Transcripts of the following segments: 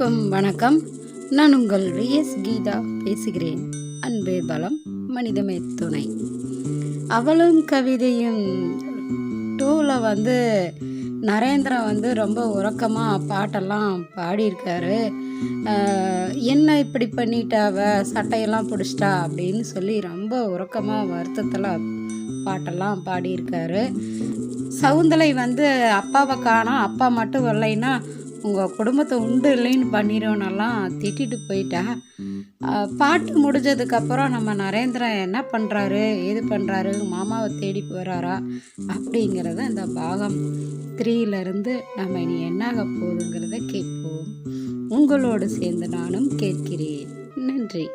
எல்லோருக்கும் வணக்கம். நான் உங்கள் விஎஸ் கீதா பேசுகிறேன். அன்பே பலம் மனிதமே துணை. அவளும் கவிதையும் டூவில் வந்து நரேந்திரன் வந்து ரொம்ப உறக்கமாக பாட்டெல்லாம் பாடியிருக்காரு. என்ன இப்படி பண்ணிட்டாவ சட்டையெல்லாம் பிடிச்சிட்டா? அப்படின்னு சொல்லி ரொம்ப உறக்கமாக வருத்தத்தில் பாட்டெல்லாம் பாடியிருக்காரு. சவுந்தலை வந்து அப்பாவை காணோம். அப்பா மட்டும் வரலைன்னா உங்கள் குடும்பத்தை உண்டு இல்லைன்னு பண்ணிடுவோன்னெல்லாம் திட்டிட்டு போயிட்டா. பாட்டு முடிஞ்சதுக்கப்புறம் நம்ம நரேந்திரன் என்ன பண்ணுறாரு ஏது பண்ணுறாரு மாமாவை தேடி போகிறாரா அப்படிங்கிறத இந்த பாகம் த்ரீலேருந்து நம்ம இனி என்னாக போகுதுங்கிறத கேட்போம். உங்களோடு சேர்ந்து நானும் கேட்கிறேன். நன்றி.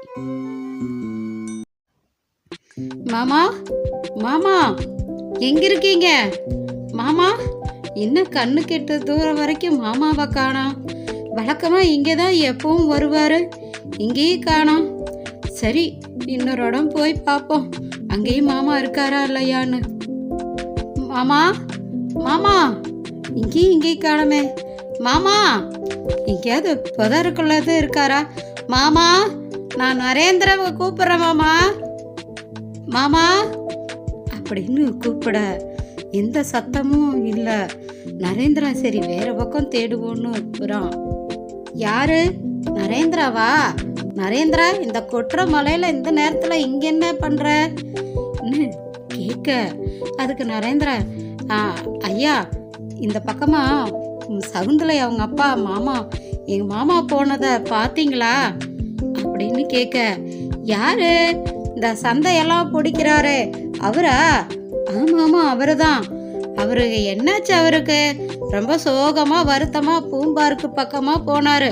மாமா மாமா எங்க இருக்கீங்க? மாமா? என்ன கண்ணு கெட்ட தூரம் வரைக்கும் மாமாவை காணாம். வழக்கமாக இங்கே தான் எப்பவும் வருவார். இங்கேயே காணோம். சரி இன்னொரு இடம் போய் பார்ப்போம். அங்கேயும் மாமா இருக்காரா இல்லையான்னு. மாமா மாமா இங்கேயும் இங்கேயும் காணமே. மாமா எங்கேயாவது புதருக்குள்ளது இருக்காரா? மாமா நான் நரேந்திரவை கூப்பிட்றேன் மாமா. மாமா அப்படின்னு கூப்பிட எந்த சத்தமும் இல்லை. நரேந்திரா சரி வேற பக்கம் தேடுவோன்னு இருக்கிறான் யாரு? நரேந்திராவா? நரேந்திரா இந்த கொட்டுற மலையில இந்த நேரத்துல இங்க என்ன பண்ற? ன்னு கேட்க அதுக்கு நரேந்திரா "ஆ, ஐயா இந்த பக்கமா சகுந்தலை அவங்க அப்பா மாமா எங்க மாமா போனதை பார்த்தீங்களா? அப்படின்னு கேட்க யாரு? இந்த சந்தையெல்லாம் பிடிக்கிறாரு அவரா? ஆமா ஆமா அவரு தான் அவருக்கு என்னாச்சு அவருக்கு? ரொம்ப சோகமா வருத்தமா பூம்பாருக்கு பக்கமா போனாரு.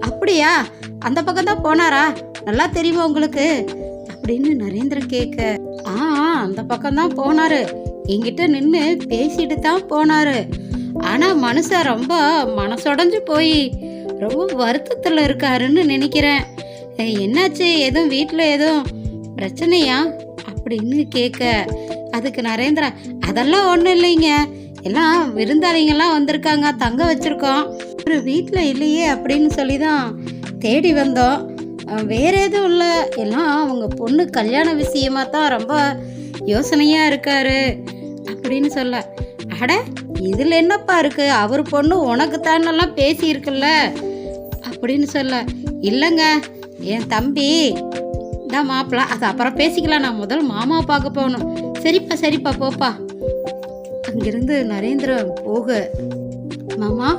அப்படியா? அந்த பக்கம் தான் போனாரா? நல்லா தெரியுமா உங்களுக்கு? அப்படின்னு நரேந்திரன் கேட்க ஆ அந்த பக்கம் தான் போனாரு. என்கிட்ட நின்று பேசிட்டு தான் போனாரு. ஆனா மனுஷன் ரொம்ப மனசொடைஞ்சு போய் ரொம்ப வருத்தத்தில் இருக்காருன்னு நினைக்கிறேன். என்னாச்சு? எதுவும் வீட்டில் எதுவும் பிரச்சனையா? அப்படின்னு கேட்க அதுக்கு நரேந்திரா அதெல்லாம் ஒன்றும் இல்லைங்க. எல்லாம் விருந்தாளிங்கெல்லாம் வந்திருக்காங்க. தங்க வச்சுருக்கோம். ஒரு வீட்டில் இல்லையே அப்படின்னு சொல்லி தான் தேடி வந்தோம். வேறு வேற எதுவும் இல்லை. எல்லாம் அவங்க பொண்ணு கல்யாண விஷயமா தான் ரொம்ப யோசனையாக இருக்காரு அப்படின்னு சொல்ல. அட இதில் என்னப்பா இருக்கு? அவர் பொண்ணு உனக்கு தானெல்லாம் பேசியிருக்குல்ல? அப்படின்னு சொல்ல. இல்லைங்க என் தம்பி. தான் மாப்பிள்ள அது அப்புறம் பேசிக்கலாம். நான் முதல் மாமா பார்க்க போகணும். சரிப்பா சரிப்பா போப்பா. அங்கிருந்து நரேந்திரன் போக மாமா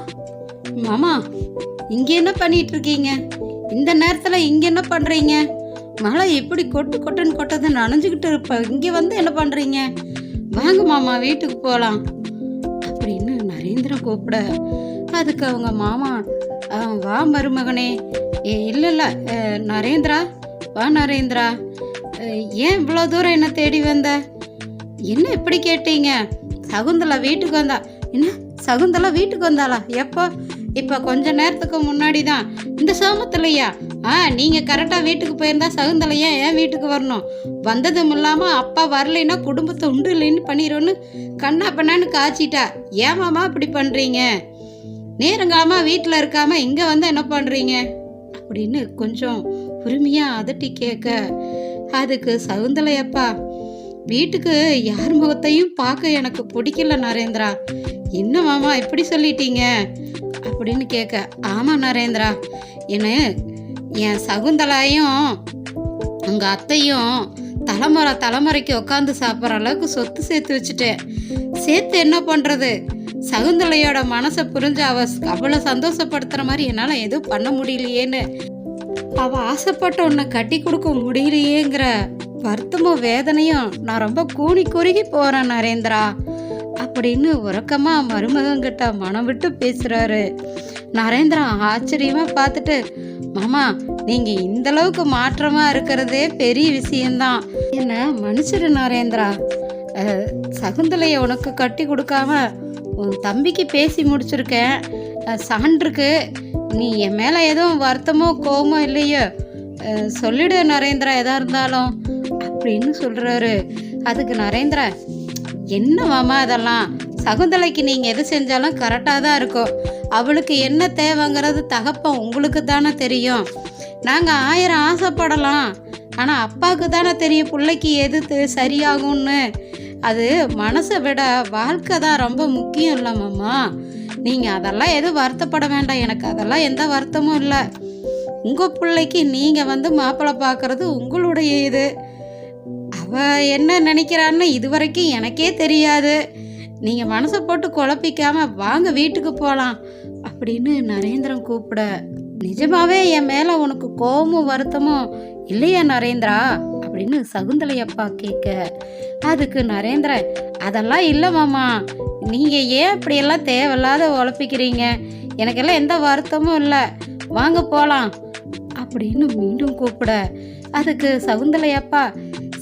மாமா இங்கே என்ன பண்ணிட்டு இருக்கீங்க இந்த நேரத்தில் இங்கே என்ன பண்ணுறீங்க மழை எப்படி கொட்டு கொட்டுன்னு கொட்டது நனைஞ்சுக்கிட்டு இருப்ப இங்கே வந்து என்ன பண்ணுறீங்க வாங்க மாமா வீட்டுக்கு போகலாம் அப்படின்னு நரேந்திரன் கூப்பிட அதுக்கு அவங்க மாமா வா மருமகனே. ஏ இல்லை இல்லை நரேந்திரா வா நரேந்திரா. ஏன் இவ்வளோ தூரம் என்ன தேடி வந்த? என்ன இப்படி கேட்டீங்க? சகுந்தலா வீட்டுக்கு வந்தா. என்ன? சகுந்தலா வீட்டுக்கு வந்தாளா? எப்போ? இப்போ கொஞ்ச நேரத்துக்கு முன்னாடி தான் இந்த சோமத்துலையா ஆ நீங்கள் கரெக்டாக வீட்டுக்கு போயிருந்தா சகுந்தலையா ஏன் வீட்டுக்கு வரணும்? வந்ததும் இல்லாமல் அப்பா வரலைன்னா குடும்பத்தை உண்டு இல்லைன்னு பண்ணிடுவோன்னு கண்ணா பண்ணான்னு காய்ச்சிட்டா. ஏமாமா இப்படி பண்ணுறீங்க நேரங்காலமாக வீட்டில் இருக்காம இங்கே வந்து என்ன பண்ணுறீங்க அப்படின்னு கொஞ்சம் உரிமையாக அதட்டி கேட்க. அதுக்கு சகுந்தலையப்பா வீட்டுக்கு யார் முகத்தையும் பார்க்க எனக்கு பிடிக்கல நரேந்திரா. என்ன மாமா இப்படி சொல்லிட்டீங்க? அப்படின்னு கேட்க ஆமாம் நரேந்திரா. என்ன என் சகுந்தலாயும் உங்கள் அத்தையும் தலைமுறை தலைமுறைக்கு உட்காந்து சாப்பிட்ற அளவுக்கு சொத்து சேர்த்து வச்சுட்டேன். சேர்த்து என்ன பண்ணுறது சகுந்தலையோட மனசை புரிஞ்சு அவ அவ்வளோ சந்தோஷப்படுத்துகிற மாதிரி என்னால் எதுவும் பண்ண முடியலையேன்னு அவ ஆசைப்பட்ட உன்னை கட்டி கொடுக்க முடியலையேங்கிற வருத்தமும் வேதனையும் நான் ரொம்ப கூனி குறுகி போறேன் நரேந்திரா. அப்படின்னு உறக்கமா மருமகங்கிட்ட மனம் விட்டு பேசுறாரு. நரேந்திரா ஆச்சரியமா பார்த்துட்டு மாமா நீங்க இந்த அளவுக்கு மாற்றமா இருக்கிறதே பெரிய விஷயம்தான். என்ன மன்னிச்சிரு நரேந்திரா. சகுந்தலையை உனக்கு கட்டி கொடுக்காம உன் தம்பிக்கு பேசி முடிச்சிருக்கேன். சான்றுக்கு நீ என் மேலே எதுவும் வருத்தமோ கோபமோ இல்லையோ. சொல்லிடு நரேந்திரா எதா இருந்தாலும். அப்படின்னு சொல்கிறாரு அதுக்கு நரேந்திரா என்ன மாமா அதெல்லாம் சகுந்தலைக்கு நீங்கள் எது செஞ்சாலும் கரெக்டாக தான் இருக்கும். அவளுக்கு என்ன தேவைங்கிறது தகப்பன் உங்களுக்கு தானே தெரியும். நாங்கள் ஆயிரம் ஆசைப்படலாம். ஆனால் அப்பாவுக்கு தானே தெரியும் பிள்ளைக்கு எது சரியாகும்னு. அது மனசை விட வாழ்க்கை தான் ரொம்ப முக்கியம் இல்லை மாமா. நீங்கள் அதெல்லாம் எதுவும் வருத்தப்பட வேண்டாம். எனக்கு அதெல்லாம் எந்த வருத்தமும் இல்லை. உங்கள் பிள்ளைக்கு நீங்கள் வந்து மாப்பிள்ளை பார்க்குறது உங்களுடைய இது. அவள் என்ன நினைக்கிறான்னு இது வரைக்கும் எனக்கே தெரியாது. நீங்கள் மனசை போட்டு குழப்பிக்காமல் வாங்க வீட்டுக்கு போகலாம் அப்படின்னு நரேந்திரன் கூப்பிட நிஜமாவே என் மேலே உனக்கு கோபமும் வருத்தமும் இல்லையா நரேந்திரா? அப்படின்னு சகுந்தலையப்பா கேட்க அதுக்கு நரேந்திர அதெல்லாம் இல்லை மாமா. நீங்கள் ஏன் இப்படியெல்லாம் தேவையில்லாத உழப்பிக்கிறீங்க? எனக்கெல்லாம் எந்த வருத்தமும் இல்லை. வாங்க போகலாம் அப்படின்னு மீண்டும் கூப்பிட அதுக்கு சகுந்தலையப்பா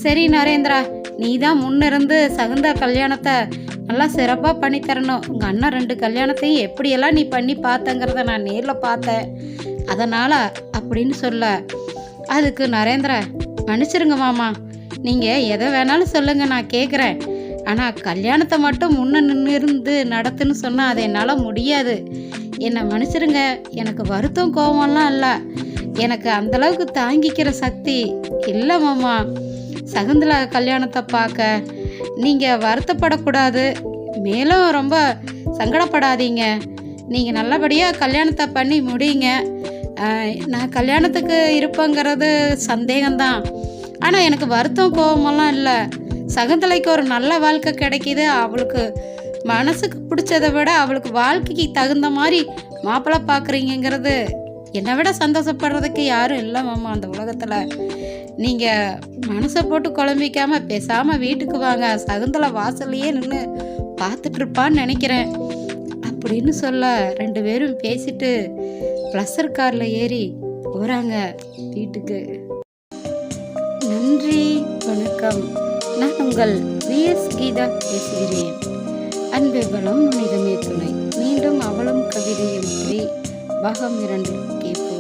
சரி நரேந்திரா நீ தான் முன்னிருந்து சகுந்த கல்யாணத்தை நல்லா சிறப்பாக பண்ணி தரணும் உங்கள் அண்ணன் ரெண்டு கல்யாணத்தையும் எப்படியெல்லாம் நீ பண்ணி பார்த்தங்கிறத நான் நேரில் பார்த்தேன். அதனால் அப்படின்னு சொல்ல அதுக்கு நரேந்திரா மன்னிச்சிருங்க மாமா. நீங்கள் எதை வேணாலும் சொல்லுங்கள் நான் கேட்குறேன் ஆனால் கல்யாணத்தை மட்டும் முன்னே நின்று இருந்து நடத்துன்னு சொன்னால் அது என்னால் முடியாது. என்னை மன்னிச்சிருங்க. எனக்கு வருத்தம் கோவம்லாம் இல்லை. எனக்கு அந்தளவுக்கு தாங்கிக்கிற சக்தி இல்லை மாமா. சகுந்தலா கல்யாணத்தை பார்க்க நீங்கள் வருத்தப்படக்கூடாது. மேலும் ரொம்ப சங்கடப்படாதீங்க. நீங்கள் நல்லபடியாக கல்யாணத்தை பண்ணி முடியுங்க நான் கல்யாணத்துக்கு இருப்பேங்கிறது சந்தேகம்தான். ஆனால் எனக்கு வருத்தம் கோபமெல்லாம் இல்லை. சகுந்தலைக்கு ஒரு நல்ல வாழ்க்கை கிடைக்கிது. அவளுக்கு மனசுக்கு பிடிச்சதை விட அவளுக்கு வாழ்க்கைக்கு தகுந்த மாதிரி மாப்பிள்ளை பார்க்குறீங்கிறது என்னை விட சந்தோஷப்படுறதுக்கு யாரும் இல்லை மாமா அந்த உலகத்தில். நீங்கள் மனசை போட்டு குழம்பிக்காமல் பேசாமல் வீட்டுக்கு வாங்க. சகுந்தலை வாசல்லையே நின்று பார்த்துட்ருப்பான்னு நினைக்கிறேன். அப்படின்னு சொல்ல ரெண்டு பேரும் பேசிட்டு ப்ளஸர் காரில் ஏறி போகிறாங்க வீட்டுக்கு. நன்றி வணக்கம். நான் உங்கள் விஎஸ் கீதா பேசுகிறேன். அன்பு பலம் மனிதமே துணை. மீண்டும் அவளும் கவிதையும் த்ரீ பாகம் இரண்டு கேட்போம்.